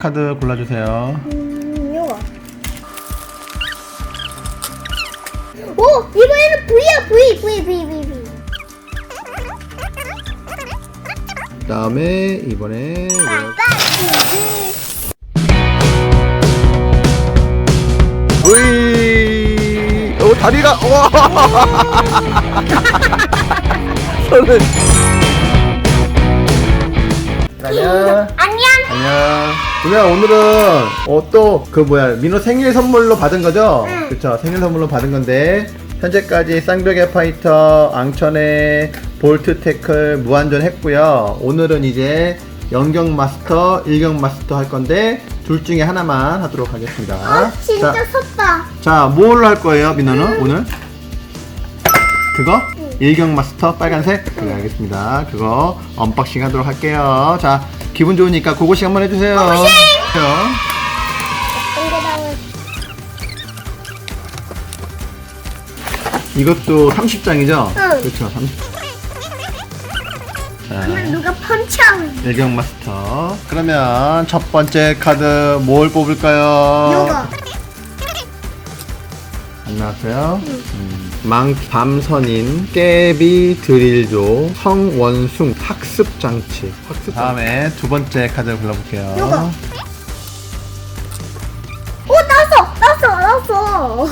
카드 골라주세요. 음, 요거. 오, 이번에는 V야, V, V, V, V, V. 그 다음에 이번에 으이, 오 다리가 와. 안녕. 안녕. 안녕. 누나 오늘은 어, 또 그 뭐야 민호 생일 선물로 받은 거죠? 응. 그쵸 생일 선물로 받은 건데 현재까지 쌍벽의 파이터, 앙천의 볼트 태클 무한전 했고요. 오늘은 이제 연경 마스터, 일경 마스터 할 건데 둘 중에 하나만 하도록 하겠습니다. 아, 진짜 자, 섰다. 자, 뭘할 거예요, 민호는 오늘? 그거? 일경 마스터 빨간색? 그래 알겠습니다. 그거 언박싱 하도록 할게요. 자, 기분 좋으니까 고고싱 한번 해주세요. 해요. 이거다운. 이것도 30장이죠? 응. 그렇죠, 30. 자, 그러면 누가 펀치하면 일경 마스터. 그러면 첫 번째 카드 뭘 뽑을까요? 요거. 안 나왔어요? 음, 망 밤선인 깨비 드릴조 성원숭 학습 장치. 학습 다음에 두 번째 카드 골라볼게요. 요거. 오, 나왔어, 나왔어, 나왔어. 오!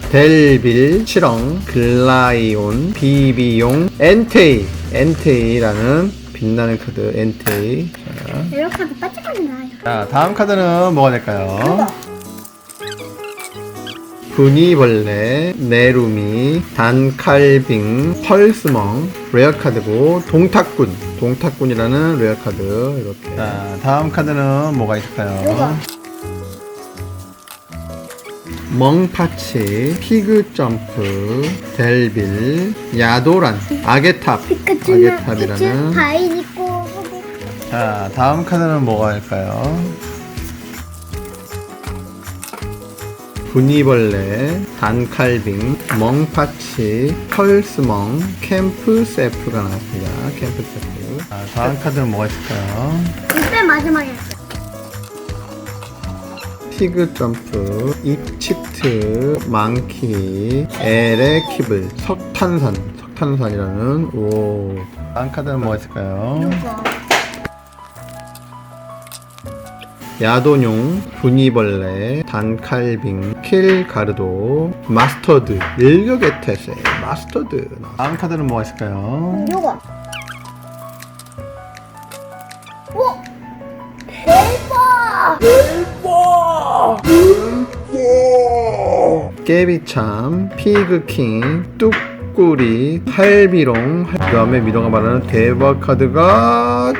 델빌 치렁 글라이온 비비용 엔테이 엔테이라는 빛나는 카드 엔테이. 자, 하면 빠짝하면 나요. 자 다음 카드는 뭐가 될까요? 요거. 분이벌레, 네루미, 단칼빙, 펄스멍, 레어 카드고 동탁군, 동탁군이라는 레어 카드 이렇게. 자, 다음 카드는 뭐가 있을까요? 멍파치, 피그 점프, 델빌, 야도란, 아게탑, 아게탑이라는. 자, 다음 카드는 뭐가 될까요? 분이벌레, 단칼빙, 멍파치, 펄스멍, 캠프세프가 나왔습니다. 캠프세프. 자, 다음 카드는 뭐가 있을까요? 이때 마지막에. 피그 점프, 입치트, 망키, 에레 키블, 석탄산, 석탄산이라는 오. 다음 카드는 뭐가 있을까요? 요거. 야도뇽, 분이벌레, 단칼빙, 킬가르도, 마스터드, 일격의 태세, 마스터드. 다음 카드는 뭐가 있을까요? 요거. 오! 대박! 깨비참, 피그킹, 뚝구리, 할비롱, 그 다음에 미롱가 말하는 대박 카드가!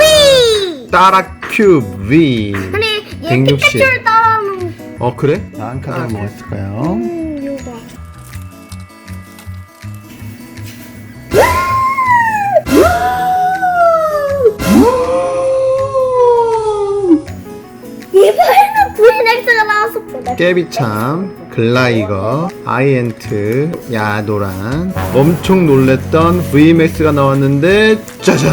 위! 따라 큐브 V. 근데 얘 160. 피카츄를 따라하는 어 그래? 다음 카드는 뭐가 있을까요? 음, 요거. 이번에는 브이넥스가 나왔어. 깨비참, 글라이거, 아이엔트, 야도란 엄청 놀랬던 VMAX가 나왔는데 짜잔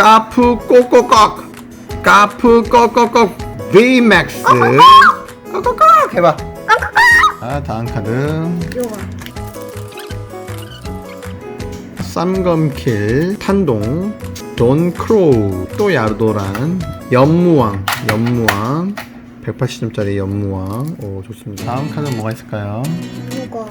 까프 꼬꼬꺽 까프 꼬꼬꺽 VMAX. 꼬꼬꺽 해봐. 아 다음 카드. 요거. 쌈검킬 탄동 돈 크로우 또 야도란 연무왕 연무왕. 180점짜리 연무왕. 오 좋습니다. 다음 카드는 뭐가 있을까요? 요거.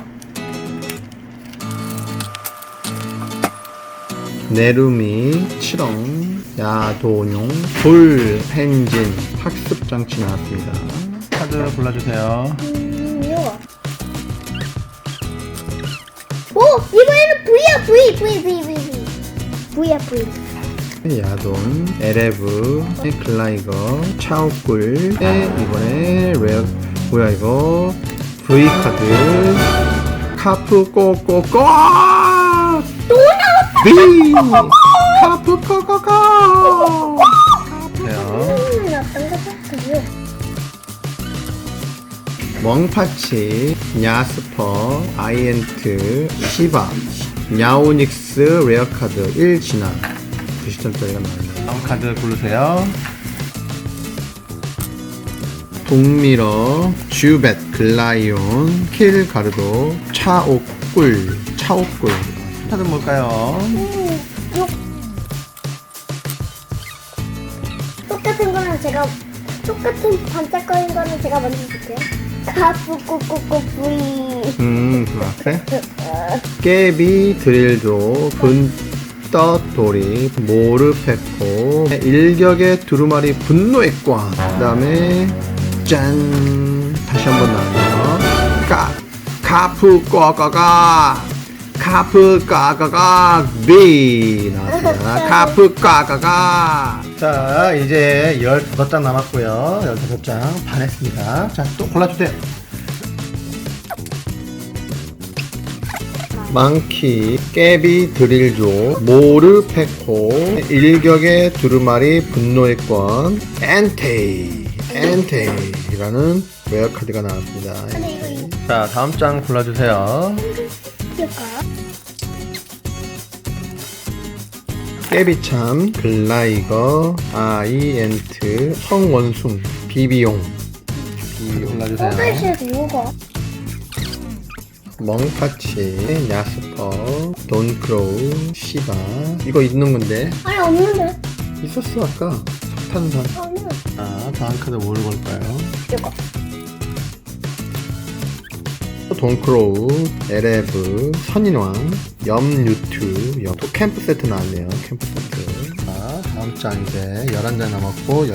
네루미 치렁 야도뇽 돌행진 학습장치 나왔습니다 카드 골라주세요 음, 요거. 오! 이번에는 V야, V, V, V, V, V. V야, V. 야돈, 에레브, 글라이거, 차오꿀, 이번에 레어, 뭐야 이거, V카드, 카프 꼬꼬꼬, 또 나 V! 카프. 음, 어떤 거 같아요? 멍파치, 야스퍼, 아이엔트, 시바, 야오닉스 레어카드 1진화 90점짜리가 나왔네요. 다음 카드 고르세요. 동미러, 쥬벳, 글라이온, 킬 가르도, 차옥꿀, 차옥꿀. 카드 뭘까요? 음, 요. 똑같은 거는 제가 똑같은 반짝거리는 거는 제가 먼저 줄게요. 가쁘꾸꾸꾸 부이. 음, 그 앞에. 깨비, 드릴조, 분떠돌이, 모르페코, 일격의 두루마리, 분노의 꽝. 그 다음에, 짠. 다시 한번 나와요. 까, 카프, 꽈까까. 카프, 까까까, 비. 나왔습니다. 카프, 까까까. 자, 이제 15장 남았고요. 15장 반 했습니다. 자, 또 골라주세요. 망키, 깨비, 드릴조, 모르, 페코, 일격의 두루마리, 분노의 권, 엔테이, 엔테이라는 웨어 카드가 나왔습니다. 자, 다음 장 골라주세요. 될까요? 깨비참, 글라이거, 아이엔트, 성원숭, 비비용. 비비용. 어떨지 뭐가? 멍파치, 야스퍼, 돈크로우, 시바. 이거 있는 건데. 아니 없는데. 있었어, 아까. 석탄산. 아니야. 자, 다음 카드 뭘 걸까요? 이거. 돈크로우, 에레브, 선인왕, 염유튜, 염, 또 캠프 세트 나왔네요. 캠프 세트. 자, 다음 장 이제 11장 남았고.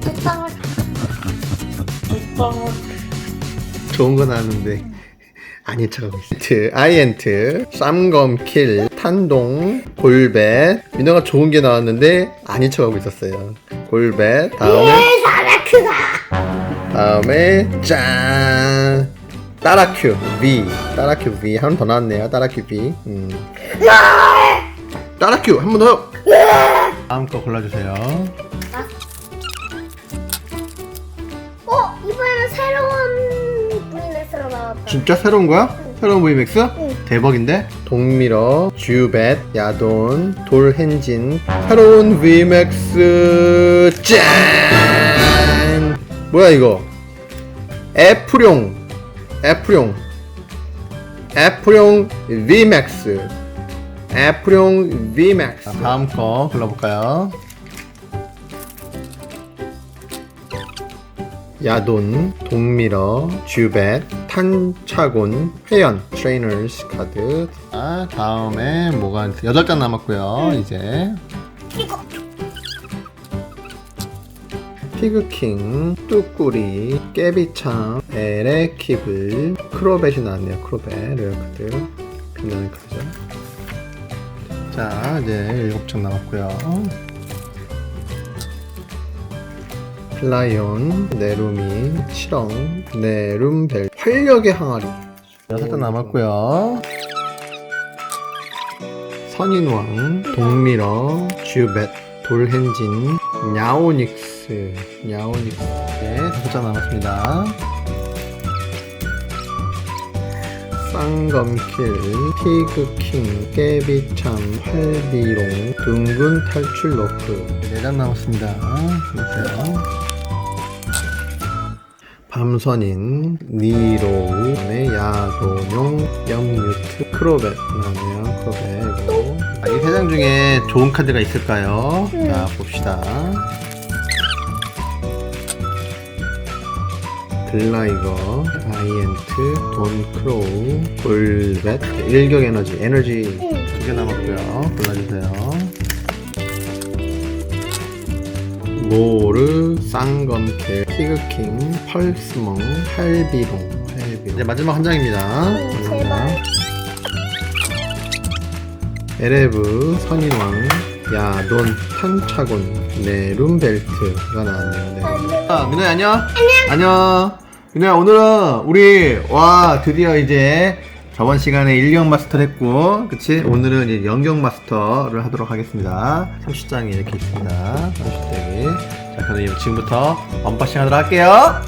뚜껑을. 뚜껑을. 좋은 거 나왔는데. 아닌 척하고 있어. 트, 아이엔트, 쌈검킬, 탄동, 골벳. 민호가 좋은 게 나왔는데, 아닌 척하고 있었어요. 골벳, 다음에, 예, 사라크다. 다음에, 짠! 따라큐, V. 따라큐 V. 한 번 더 나왔네요. 따라큐 V. 음. 따라큐, 한 번 더! 다음 거 골라주세요. 어 진짜 새로운 거야? 새로운 VMAX? 응. 대박인데? 동미러, 듀벳, 야돈, 돌헨진 새로운 VMAX 짠! 뭐야 이거? 애플용 애플용 애플용 VMAX 애플용 VMAX 다음 거 골라볼까요? 야돈, 동미러, 듀벳, 탄차곤, 회연, 트레이너스 카드. 아, 다음에 뭐가 여덟 장 남았고요. 이제 이거. 피그킹, 뚜꾸리, 깨비창, 에레키블, 크로벳이 나왔네요. 크로벳, 레어 카드. 빛나는 카드죠. 자, 이제 일곱 장 남았고요. 플라이온, 네루미, 치렁, 네룸벨, 활력의 항아리. 여섯 장 남았고요. 선인왕, 동미러, 쥐벳, 돌헨진, 야오닉스, 야오닉스. 네, 다섯 장 남았습니다. 쌍검킬, 피그킹, 깨비참, 활비롱, 둥근 탈출 로프. 네장 남았습니다. 보세요. 밤선인, 니로우, 네, 야도용, 염유트, 크로벳 나오네요. 크로벳. 아, 이 세장 중에 좋은 카드가 있을까요? 음. 자 봅시다. 글라이거, 아이엔트, 돈크로우, 볼벳, 일격 에너지. 두 개 남았고요. 골라주세요. 모르, 쌍검캐, 피그킹, 펄스멍, 할비롱, 할비. 이제 마지막 한 장입니다. 응, 제발. 에레브, 선인왕, 야돈, 탄차곤, 네 룸벨트가 나왔네요. 네. 아, 민호야 안녕. 안녕. 안녕. 민호야 오늘은 우리 와 드디어 이제 저번 시간에 일경 마스터를 했고, 그치? 오늘은 이제 연경 마스터를 하도록 하겠습니다. 30장이 이렇게 있습니다. 30장이. 자, 그럼 지금부터 언박싱 하도록 할게요.